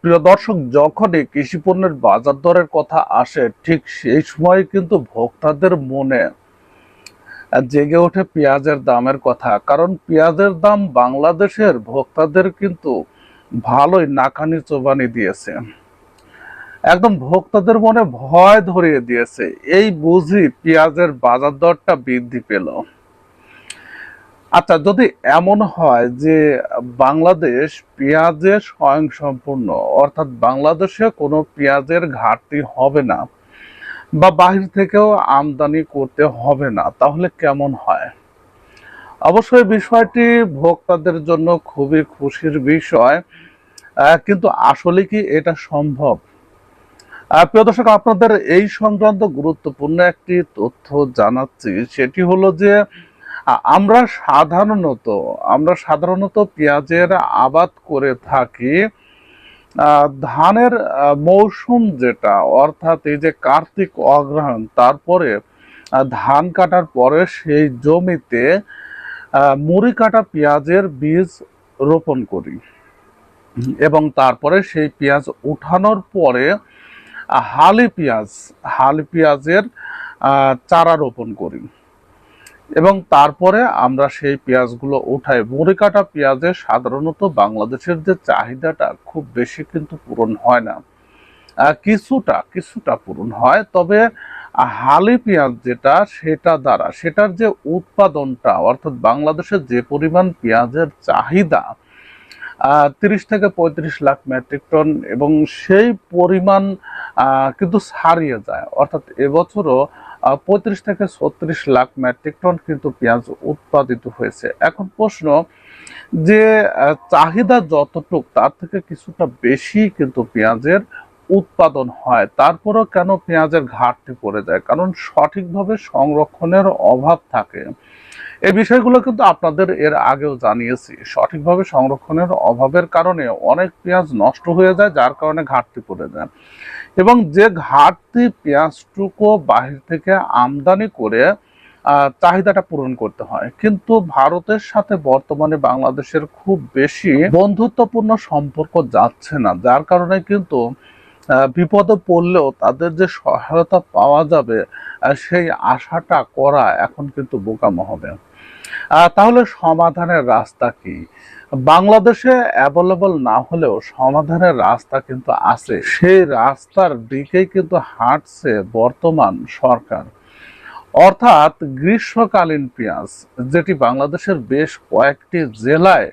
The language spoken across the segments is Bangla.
প্রিয় দর্শক যখনই কৃষি পণ্যের বাজার দরের কথা আসে, ঠিক সেই সময় কিন্তু ভোক্তাদের মনে জেগে ওঠে পেঁয়াজের দামের কথা। কারণ পেঁয়াজের দাম বাংলাদেশের ভোক্তাদের কিন্তু ভালোই নাকানি চোবানি দিয়েছে। একদম ভোক্তাদের মনে ভয় ধরিয়ে দিয়েছে। এই বুঝি পেঁয়াজের বাজার দরটা বৃদ্ধি পেল। আচ্ছা যদি এমন হয় যে বাংলাদেশ পেঁয়াজে স্বয়ংসম্পূর্ণ, অর্থাৎ বাংলাদেশে কোনো পেঁয়াজের ঘাটতি হবে না বা বাহির থেকেও আমদানি করতে হবে না, তাহলে কেমন হয়? অবশ্যই বিষয়টি ভোক্তাদের জন্য খুবই খুশির বিষয় কিন্তু আসলে কি এটা সম্ভব? প্রিয় দর্শক, আপনাদের এই সংক্রান্ত গুরুত্বপূর্ণ একটি তথ্য জানাচ্ছি, সেটি হলো যে আমরা সাধারণত আমরা সাধারণত পেঁয়াজের আবাদ করে থাকি ধানের মৌসুম যেটা, অর্থাৎ এই যে কার্তিক অগ্রহায়ণ তারপরে ধান কাটার পরে সেই জমিতে মুড়ি কাটা পেঁয়াজের বীজ রোপণ করি। এবং তারপরে সেই পেঁয়াজ উঠানোর পরে, হালি পেঁয়াজ, হালি পেঁয়াজের চারা রোপণ করি। এবং তারপরে আমরা সেই পেঁয়াজগুলো উঠাই। মুড়ি কাটা পেঁয়াজে সাধারণত বাংলাদেশের যে চাহিদাটা খুব বেশি কিন্তু পূরণ হয় না। কিছুটা কিছুটা পূরণ হয়, তবে হালি পেঁয়াজ যেটা, সেটা দ্বারা, সেটার যে উৎপাদনটা, অর্থাৎ বাংলাদেশের যে পরিমাণ পেঁয়াজের চাহিদা তিরিশ থেকে পঁয়ত্রিশ লাখ মেট্রিক টন এবং সেই পরিমাণ কিন্তু ছাড়িয়ে যায়। অর্থাৎ এবছরও পঁয়ত্রিশ থেকে ছত্রিশ লাখ মেট্রিক টন কিন্তু পেঁয়াজ উৎপাদিত হয়েছে। এখন প্রশ্ন, যে চাহিদা যতটুক, তার থেকে কিছুটা বেশি কিন্তু পেঁয়াজের উৎপাদন হয়, তারপরেও কেন পেঁয়াজের ঘাটতি পড়ে যায়? কারণ সঠিকভাবে সংরক্ষণের অভাব থাকে। এই বিষয়গুলো কিন্তু আপনাদের এর আগেও জানিয়েছি। সঠিকভাবে সংরক্ষণের অভাবের কারণে অনেক পেঁয়াজ নষ্ট হয়ে যায়, যার কারণে ঘাটতি পড়ে যায়। এবং যে ঘাটতি পেঁয়াজটুকু বাহির থেকে আমদানি করে চাহিদাটা পূরণ করতে হয়। কিন্তু ভারতের সাথে বর্তমানে বাংলাদেশের খুব বেশি বন্ধুত্বপূর্ণ সম্পর্ক যাচ্ছে না, যার কারণে কিন্তু বিপদে পড়লেও তাদের যে সহায়তা পাওয়া যাবে সেই আশাটা করা এখন কিন্তু বোকামো হবে। তাহলে সমাধানের রাস্তা কি? বাংলাদেশে অ্যাভেলেবল না হলেও সমাধানের রাস্তা কিন্তু আছে। সেই রাস্তার দিকেই কিন্তু হাঁটছে বর্তমান সরকার। অর্থাৎ গ্রীষ্মকালীন পেঁয়াজ, যেটি বাংলাদেশের বেশ কয়েকটি জেলায়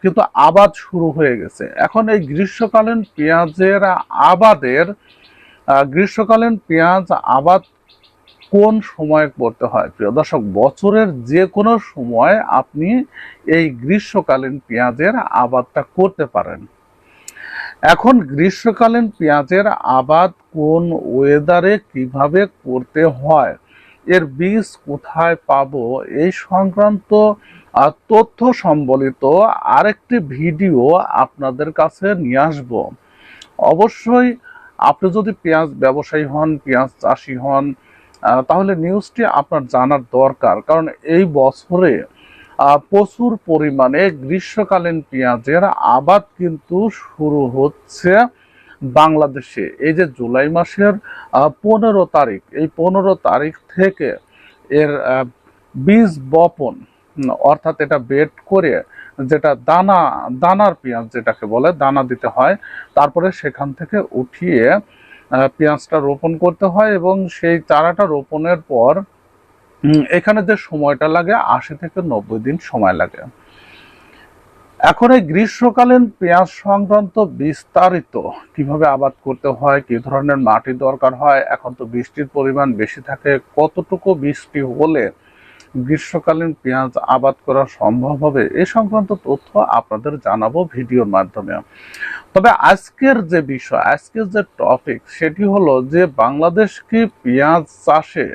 কিন্তু আবাদ শুরু হয়ে গেছে। এখন এই গ্রীষ্মকালীন পেঁয়াজের আবাদের গ্রীষ্মকালীন পেঁয়াজ আবাদ কোন সময় করতে হয়? প্রিয় দর্শক, বছরের যে কোনো সময় আপনি এই গ্রীষ্মকালীন পেঁয়াজের আবাদটা করতে পারেন। এখন গ্রীষ্মকালীন পেঁয়াজের আবাদ কোন ওয়েদারে কীভাবে করতে হয়? এর বীজ কোথায় পাবো? এই সংক্রান্ত তথ্য সম্বলিত আরেকটি ভিডিও আপনাদের কাছে নিয়ে আসব। অবশ্যই আপনি যদি পেঁয়াজ ব্যবসায়ী হন, পেঁয়াজ চাষি হন তাহলে নিউজটি আপনার জানার দরকার। কারণ এই বছরে প্রচুর পরিমাণে গ্রীষ্মকালীন পেঁয়াজের আবাদ কিন্তু শুরু হচ্ছে বাংলাদেশে। এই যে জুলাই মাসের পনেরো তারিখ, এই পনেরো তারিখ থেকে এর বীজ বপন অর্থাৎ এটা বেড করে যেটা দানা, দানার পেঁয়াজ যেটাকে বলে, দানা দিতে হয়, তারপরে সেখান থেকে উঠিয়ে পেঁয়াজটা রোপণ করতে হয় এবং সেই চারাটা রোপণের পর এখানে যে সময়টা লাগে, আশি থেকে নব্বই দিন সময় লাগে। এখন এই গ্রীষ্মকালীন পেঁয়াজ সংক্রান্ত বিস্তারিত, কীভাবে আবাদ করতে হয়, কি ধরনের মাটি দরকার হয়, এখন তো বৃষ্টির পরিমাণ বেশি থাকে, কতটুকু বৃষ্টি হলে গ্রীষ্মকালীন পেঁয়াজ আবাদ করা সম্ভব হবে এ সংক্রান্ত তথ্য আপনাদের জানাব ভিডিওর মাধ্যমে। তবে আজকের যে বিষয়, আজকের যে টপিক সেটি হলো যে বাংলাদেশ কি পেঁয়াজ চাষে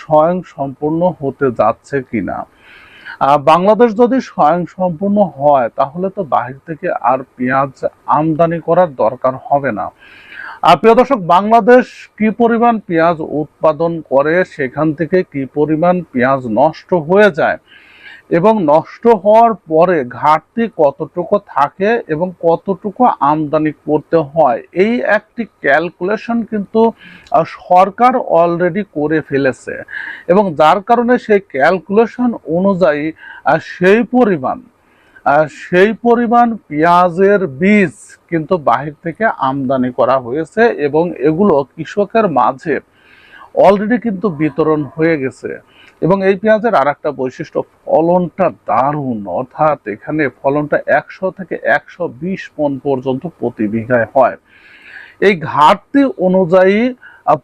স্বয়ং সম্পূর্ণ হতে যাচ্ছে কিনা? বাংলাদেশ যদি স্বয়ং সম্পূর্ণ হয়, তাহলে তো বাহির থেকে আর পেঁয়াজ আমদানি করার দরকার হবে না। প্রিয় দর্শক, বাংলাদেশ কি পরিমাণ পেঁয়াজ উৎপাদন করে, সেখান থেকে কি পরিমাণ পেঁয়াজ নষ্ট হয়ে যায় এবং নষ্ট হওয়ার পরে ঘাটতি কতটুকু থাকে এবং কতটুকু আমদানি করতে হয়, এই একটি ক্যালকুলেশন কিন্তু সরকার অলরেডি করে ফেলেছে এবং যার কারণে সেই ক্যালকুলেশন অনুযায়ী সেই পরিমাণ সেই পরিমাণ পেঁয়াজের বীজ কিন্তু বাহির থেকে আমদানি করা হয়েছে এবং এগুলো কৃষকের মাঝে অলরেডি কিন্তু বিতরণ হয়ে গেছে। এবং এই পেঁয়াজের আর একটা বৈশিষ্ট্য, ফলনটা দারুণ। অর্থাৎ এখানে ফলনটা একশো থেকে একশো বিশ মন পর্যন্ত প্রতি বিঘায় হয়। এই ঘাটতি অনুযায়ী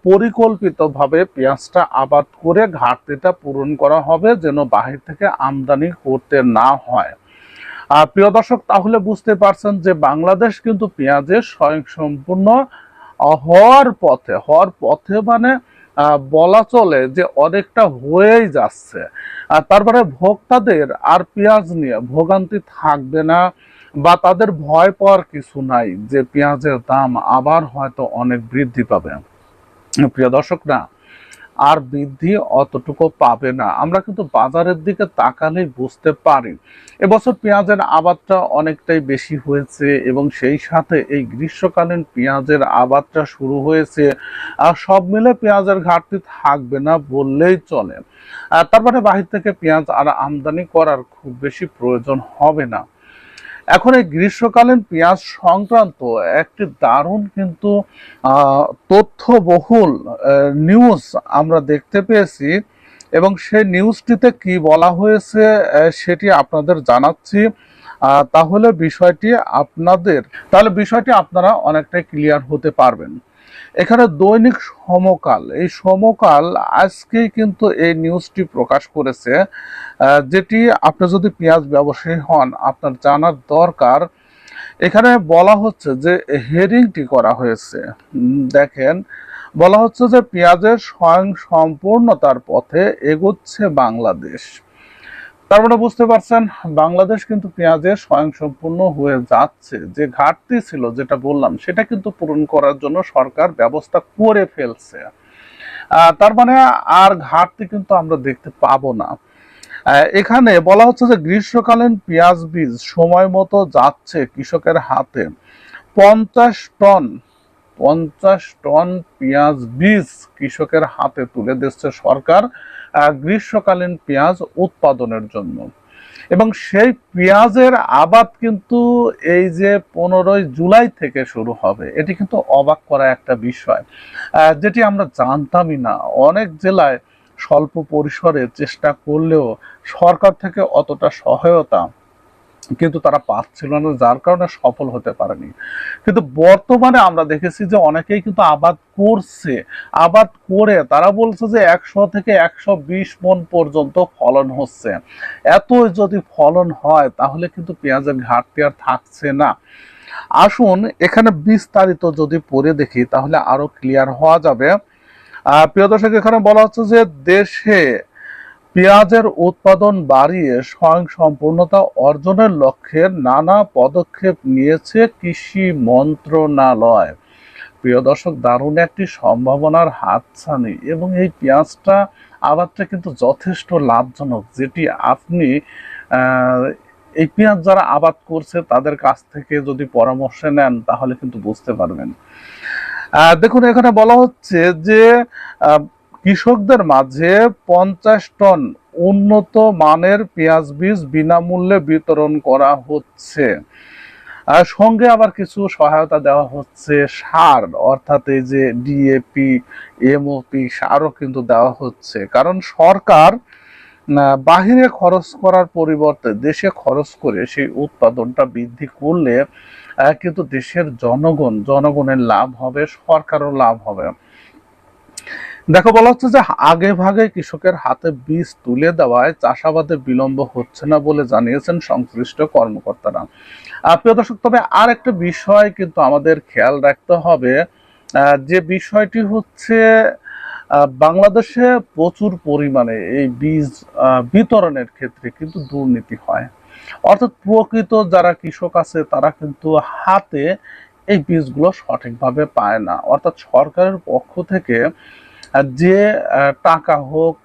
পরিকল্পিতভাবে পেঁয়াজটা আবাদ করে ঘাটতিটা পূরণ করা হবে যেন বাহির থেকে আমদানি করতে না হয়। প্রিয় দর্শক, তাহলে বুঝতে পারছেন যে বাংলাদেশ কিন্তু পেঁয়াজের স্বয়ংসম্পূর্ণ হওয়ার পথে হওয়ার পথে মানে বলা চলে যে অনেকটা হয়েই যাচ্ছে। আর তারপরে ভোক্তাদের আর পেঁয়াজ নিয়ে ভোগান্তি থাকবে না বা তাদের ভয় পাওয়ার কিছু নাই যে পেঁয়াজের দাম আবার হয়তো অনেক বৃদ্ধি পাবে। প্রিয় দর্শক, না আর বৃদ্ধি অতটুকু পাবে না। আমরা কিন্তু বাজারের দিকে তাকালে বুঝতে পারি। এবছর পেঁয়াজের আবাদটা অনেকটাই বেশি হয়েছে এবং সেই সাথে এই গ্রীষ্মকালীন পেঁয়াজের আবাদটা শুরু হয়েছে। আর সব মিলে পেঁয়াজের ঘাটতি থাকবে না বললেই চলে। তারপরে বাহির থেকে পেঁয়াজ আর আমদানি করার খুব বেশি প্রয়োজন হবে না। এখন এই গ্রীষ্মকালীন পেঁয়াজ সংক্রান্ত একটি দারুণ কিন্তু তথ্যবহুল নিউজ আমরা দেখতে পেয়েছি এবং সে নিউজটিতে কি বলা হয়েছে সেটি আপনাদের জানাচ্ছি। তাহলে বিষয়টি আপনাদের, তাহলে বিষয়টি আপনারা অনেকটাই ক্লিয়ার হতে পারবেন। এখানে দৈনিক সমকাল। এই সমকাল আজকেই কিন্তু এই নিউজটি প্রকাশ করেছে যেটি আপনি যদি পেঁয়াজ ব্যবসায়ী হন, আপনার জানার দরকার। এখানে বলা হচ্ছে যে হেরিংটি করা হয়েছে। দেখেন, বলা হচ্ছে যে পেঁয়াজের স্বয়ং সম্পূর্ণতার পথে এগোচ্ছে বাংলাদেশ। তার মানে বুঝতে পারছেন, বাংলাদেশ কিন্তু পেঁয়াজের স্বয়ংসম্পূর্ণ হয়ে যাচ্ছে। যে ঘাটতি ছিল যেটা বললাম, সেটা কিন্তু পূরণ করার জন্য সরকার ব্যবস্থা করে ফেলছে। তার মানে আর ঘাটতি কিন্তু আমরা দেখতে পাবো না। এখানে বলা হচ্ছে যে গ্রীষ্মকালীন পেঁয়াজ বীজ সময় মতো যাচ্ছে কৃষকের হাতে। পঞ্চাশ টন পঞ্চাশ টন পেঁয়াজ বীজ কৃষকের হাতে তুলে দিচ্ছে সরকার। গ্রীষ্মকালীন পেঁয়াজ উৎপাদনের জন্য। এবং সেই পেঁয়াজের আবাদ কিন্তু এই যে পনেরোই জুলাই থেকে শুরু হবে, এটি কিন্তু অবাক করা একটা বিষয়। যেটি আমরা জানতামই না। অনেক জেলায় স্বল্প পরিসরে চেষ্টা করলেও সরকার থেকে অতটা সহায়তা কিন্তু তারা পাচ্ছিল না, যার কারণে সফল হতে পারেনি। কিন্তু বর্তমানে আমরা দেখেছি যে অনেকেই কিন্তু আবাদ করছে। আবাদ করে তারা বলছে যে একশো থেকে একশো বিশ মন পর্যন্ত ফলন হচ্ছে। এত যদি ফলন হয়, তাহলে কিন্তু পেঁয়াজের ঘাটতি আর থাকছে না। আসুন, এখানে বিস্তারিত যদি পড়ে দেখি, তাহলে আরও ক্লিয়ার হওয়া যাবে। প্রিয় দর্শক, এখানে বলা হচ্ছে যে দেশে পেঁয়াজের উৎপাদন বাড়িয়ে স্বয়ং সম্পূর্ণতা অর্জনের লক্ষ্যে নানা পদক্ষেপ নিয়েছে কৃষি মন্ত্রণালয়। প্রিয় দর্শক, দারুণ একটি সম্ভাবনার হাতছানি এবং এই পেঁয়াজটা আবাদটা কিন্তু যথেষ্ট লাভজনক। যেটি আপনি এই পেঁয়াজ যারা আবাদ করছে তাদের কাছ থেকে যদি পরামর্শ নেন তাহলে কিন্তু বুঝতে পারবেন। দেখুন, এখানে বলা হচ্ছে যে কৃষকদের মাঝে পঞ্চাশ টন উন্নত মানের পেঁয়াজ বীজ বিনামূল্যে বিতরণ করা হচ্ছে। আর সঙ্গে আবার কিছু সহায়তা দেওয়া হচ্ছে, সার, অর্থাৎ এই যে ডিএপি এমওপি সারও কিন্তু দেওয়া হচ্ছে। কারণ সরকার বাহিরে খরচ করার পরিবর্তে দেশে খরচ করে সেই উৎপাদনটা বৃদ্ধি করলে কিন্তু দেশের জনগণ, জনগণের লাভ হবে, সরকারও লাভ হবে। দেখো, বলা হচ্ছে যে আগে ভাগে কৃষকের হাতে বীজ তুলে দেওয়ায় চাষাবাদে বিলম্ব হচ্ছে না বলে জানিয়েছেন সংশ্লিষ্ট কর্মকর্তারা। প্রিয় দর্শক, তবে আর একটা বিষয় কিন্তু আমাদের খেয়াল রাখতে হবে। যে বিষয়টি হচ্ছে বাংলাদেশে প্রচুর পরিমাণে এই বীজ বিতরণের ক্ষেত্রে কিন্তু দুর্নীতি হয়। অর্থাৎ প্রকৃত যারা কৃষক আছে, তারা কিন্তু হাতে এই বীজগুলো সঠিকভাবে পায় না। অর্থাৎ সরকারের পক্ষ থেকে যে টাকা হোক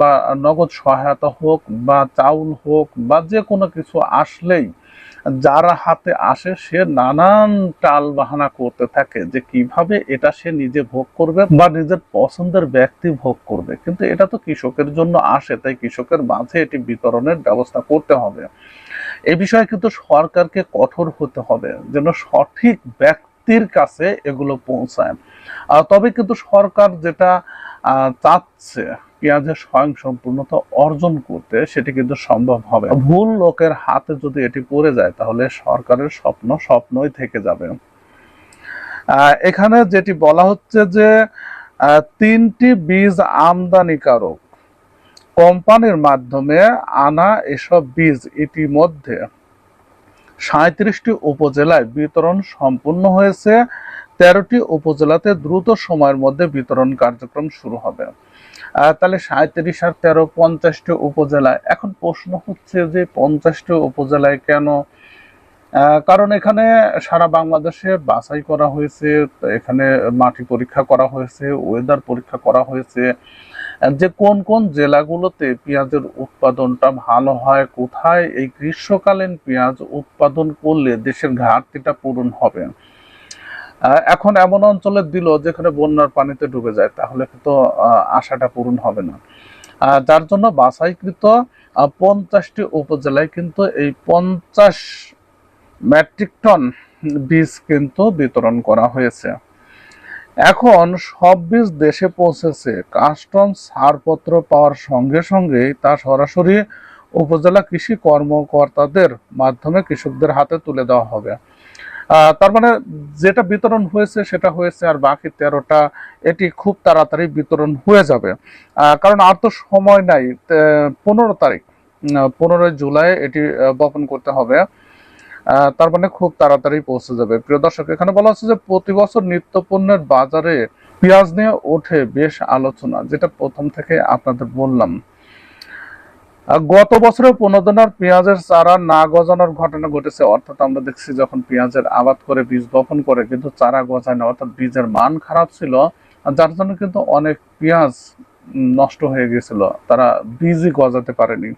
বা নগদ সহায়তা হোক, বা চাউল হোক, বা যে কোনো কিছু আসলেই যার হাতে আসে, সে নানান টাল বাহানা করতে থাকে যে কীভাবে এটা সে নিজে ভোগ করবে বা নিজের পছন্দের ব্যক্তি ভোগ করবে। কিন্তু এটা তো কৃষকের জন্য আসে, তাই কৃষকের মাঝে এটি বিতরণের ব্যবস্থা করতে হবে। এ বিষয়ে কিন্তু সরকারকে কঠোর হতে হবে, যেন সঠিক ব্যক্তির কাছে এগুলো পৌঁছায়। তবে কিন্তু সরকার যেটা চাচ্ছে পেঁয়াজের স্বয়ং সম্পূর্ণতা অর্জন করতে, সেটি কিন্তু সম্ভব হবে ভুল লোকের হাতে যদি এটি পড়ে যায়, তাহলে সরকারের স্বপ্ন স্বপ্নই থেকে যাবে। এখানে যেটি বলা হচ্ছে যে তিনটি বীজ আমদানিকারক কোম্পানির মাধ্যমে আনা এসব বীজ ইতিমধ্যে সাঁত্রিশটি উপজেলায় বিতরণ সম্পূর্ণ হয়েছে। তেরোটি উপজেলাতে দ্রুত সময়ের মধ্যে বিতরণ কার্যক্রম শুরু হবে। তাহলে সাঁত্রিশ আর তেরো পঞ্চাশটি উপজেলায়। এখন প্রশ্ন হচ্ছে যে পঞ্চাশটি উপজেলায় কেন? কারণ এখানে সারা বাংলাদেশে বাছাই করা হয়েছে, এখানে মাটি পরীক্ষা করা হয়েছে ওয়েদার পরীক্ষা করা হয়েছে। যে কোন কোন জেলাগুলোতে পেঁয়াজের উৎপাদনটা ভালো হয়, কোথায় এই গ্রীষ্মকালীন পেঁয়াজ উৎপাদন করলে দেশের ঘাটতিটা পূরণ হবে? এখন এমন অঞ্চলে দিল যেখানে বন্যার পানিতে ডুবে যায়, তাহলে তো আশাটা পূরণ হবে না। যার জন্য বাছাইকৃত পঞ্চাশটি উপজেলায় কিন্তু এই পঞ্চাশ মেট্রিক টন বীজ কিন্তু বিতরণ করা হয়েছে। এখন সব দেশে পৌঁছেছে। কাস্টম ছাড়পত্র পাওয়ার সঙ্গে সঙ্গেই তা সরাসরি উপজেলা কৃষি কর্মকর্তাদের মাধ্যমে কৃষকদের হাতে তুলে দেওয়া হবে। তার মানে যেটা বিতরণ হয়েছে সেটা হয়েছে আর বাকি তেরোটা, এটি খুব তাড়াতাড়ি বিতরণ হয়ে যাবে। কারণ আর তো সময় নাই। পনেরো তারিখ পনেরোই জুলাই এটি বপন করতে হবে। তার মানে খুব তাড়াতাড়ি পৌঁছে যাবে। প্রিয় দর্শক, এখানে বলা হচ্ছে যে প্রতি বছর নিত্য পণ্যের বাজারে পেঁয়াজ নিয়ে ওঠে বেশ আলোচনা, যেটা প্রথম থেকে আপনাদের বললাম। গত বছরে প্রণোদনার পেঁয়াজের চারা না গজানোর ঘটনা ঘটেছে। অর্থাৎ আমরা দেখছি যখন পেঁয়াজের আবাদ করে, বীজ বপন করে, কিন্তু চারা গজায় না, অর্থাৎ বীজের মান খারাপ ছিল যার জন্য কিন্তু অনেক পেঁয়াজ নষ্ট হয়ে গেছিল তারা বীজই গজাতে পারেনি।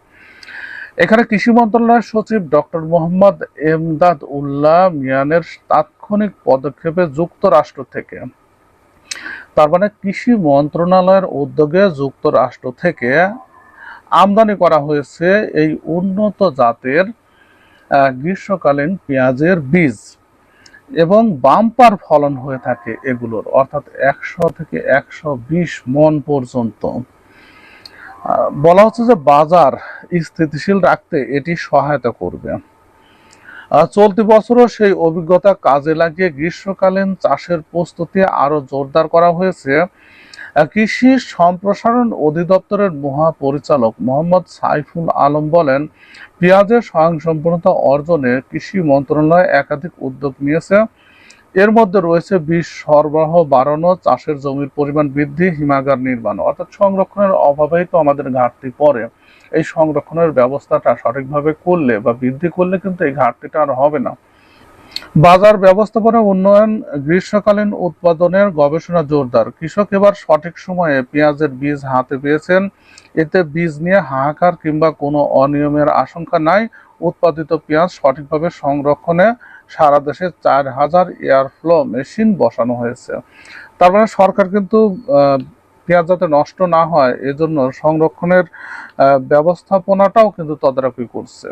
এখানে কৃষি মন্ত্রণালয়ের সচিব ডক্টর মোহাম্মদ এমদাদ উল্লাহ মিয়ানের তাৎক্ষণিক পদক্ষেপে যুক্তরাষ্ট্র থেকে। তার মানে কৃষি মন্ত্রণালয়ের উদ্যোগে যুক্তরাষ্ট্র থেকে আমদানি করা হয়েছে এই উন্নত জাতের গ্রীষ্মকালীন পেঁয়াজের বীজ এবং বাম্পার ফলন হয়ে থাকে এগুলোর, অর্থাৎ একশো থেকে একশো বিশ মন পর্যন্ত। বলা হচ্ছে যে বাজার স্থিতিশীল রাখতে এটি সহায়তা করবে। চলতি বছরও সেই অভিজ্ঞতা কাজে লাগিয়ে গ্রীষ্মকালীন চাষের প্রস্তুতি আরও জোরদার করা হয়েছে। কৃষি সম্প্রসারণ অধিদপ্তরের মহাপরিচালক মোহাম্মদ সাইফুল আলম বলেন, পেঁয়াজের স্বয়ংসম্পূর্ণতা অর্জনে কৃষি মন্ত্রণালয় একাধিক উদ্যোগ নিয়েছে। এর মধ্যে রয়েছে বীজ সরবরাহ বাড়ানো, চাষের জমির পরিমাণ বৃদ্ধি, হিমাগার নির্মাণ। অর্থাৎ সংরক্ষণের অভাবেই তো আমাদের ঘাটতি পড়ে। এই সংরক্ষণের ব্যবস্থাটা সঠিকভাবে করলে বা বৃদ্ধি করলে কিন্তু এই ঘাটতিটা আর হবে না। বাজার ব্যবস্থাপনা উন্নয়ন, গ্রীষ্মকালীন উৎপাদনের গবেষণা জোরদার। কৃষক এবার সঠিক সময়ে পেঁয়াজের বীজ হাতে পেয়েছেন। এতে বীজ নিয়ে হাহাকার কিংবা কোনো অনিয়মের আশঙ্কা নাই। উৎপাদিত পেঁয়াজ সঠিকভাবে সংরক্ষণে সারা দেশে চার হাজার এয়ারফ্লো মেশিন বসানো হয়েছে। তার মানে সরকার কিন্তু পেঁয়াজ যাতে নষ্ট না হয়, এজন্য সংরক্ষণের ব্যবস্থাপনাটাও কিন্তু তদারকি করছে।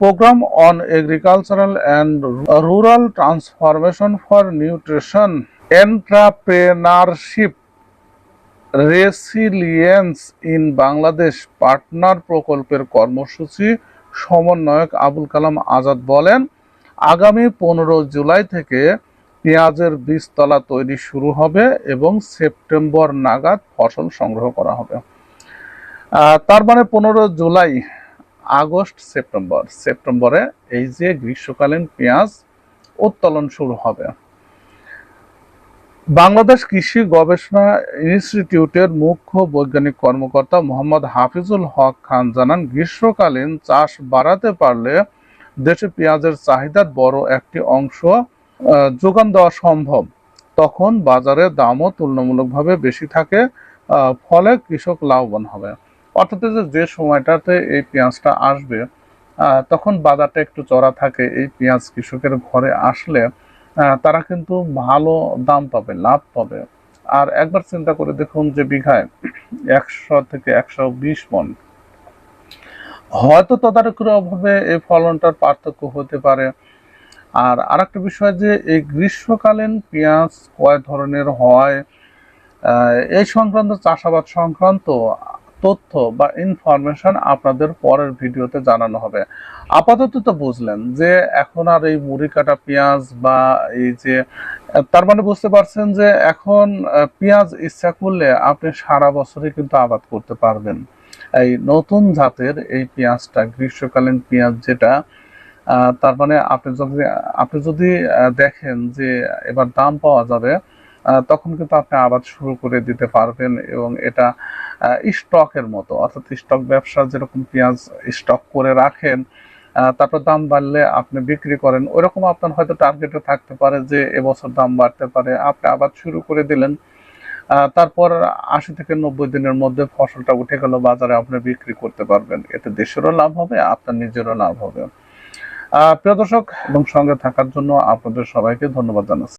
Program on agricultural and rural transformation for nutrition, entrepreneurship, resilience in Bangladesh partner প্রকল্পের কর্মসূচি সমন্বয়ক আবুল কালাম আজাদ বলেন আগামী পনেরো জুলাই থেকে পেঁয়াজের বীজতলা তৈরি শুরু হবে এবং সেপ্টেম্বর নাগাদ ফসল সংগ্রহ করা হবে। তার মানে পনেরো জুলাই, আগস্ট, সেপ্টেম্বর। সেপ্টেম্বরে এই যে গ্রীষ্মকালীন পেঁয়াজ উত্তোলন শুরু হবে। বাংলাদেশ কৃষি গবেষণা ইনস্টিটিউটের মুখ্য বৈজ্ঞানিক কর্মকর্তা মোহাম্মদ হাফিজুল হক খান জানান, গ্রীষ্মকালীন চাষ বাড়াতে পারলে দেশে পেঁয়াজের চাহিদার বড় একটি অংশ যোগান দেওয়া সম্ভব। তখন বাজারে দামও তুলনামূলকভাবে বেশি থাকে ফলে কৃষক লাভবান হবে। অর্থাৎ যে সময়টাতে এই পেঁয়াজটা আসবে তখন বাজারটা একটু চড়া থাকে, এই পেঁয়াজ কৃষকের ঘরে আসলে তারা কিন্তু ভালো দাম পাবে, লাভ পাবে। আর একবার চিন্তা করে দেখুন যে বিঘায় একশো থেকে একশো বিশ মন হয়তো তদারকির অভাবে এই ফলনটার পার্থক্য হতে পারে। আর আরেকটা বিষয় যে, এই গ্রীষ্মকালীন পেঁয়াজ কয় ধরনের হয়? এই সংক্রান্ত চাষাবাদ সংক্রান্ত তথ্য বা ইনফরমেশন আপনাদের পরের ভিডিওতে জানানো হবে। আপাতত তো বুঝলেন যে, এখন আর এই মুড়ি কাটা পেঁয়াজ বা এই যে, তার মানে বুঝতে পারছেন যে, এখন পেঁয়াজ ইচ্ছা করলে আপনি সারা বছরই কিন্তু আবাদ করতে পারবেন। এই নতুন জাতের এই পেঁয়াজটা, গ্রীষ্মকালীন পেঁয়াজ যেটা তার মানে আপনি যদি আপনি যদি দেখেন যে এবার দাম পাওয়া যাবে তখন কিন্তু আপনি আবাদ শুরু করে দিতে পারবেন এবং এটা স্টকের মতো। অর্থাৎ স্টক ব্যবসা যেরকম পেঁয়াজ স্টক করে রাখেন তারপর দাম বাড়লে আপনি বিক্রি করেন ওইরকম আপনার হয়তো টার্গেটে থাকতে পারে যে এবছর দাম বাড়তে পারে। আপনি আবাদ শুরু করে দিলেন তারপর আশি থেকে নব্বই দিনের মধ্যে ফসলটা উঠে গেল, বাজারে আপনি বিক্রি করতে পারবেন। এতে দেশেরও লাভ হবে, আপনার নিজেরও লাভ হবে। প্রিয় দর্শক, এবং সঙ্গে থাকার জন্য আপনাদের সবাইকে ধন্যবাদ জানাচ্ছি।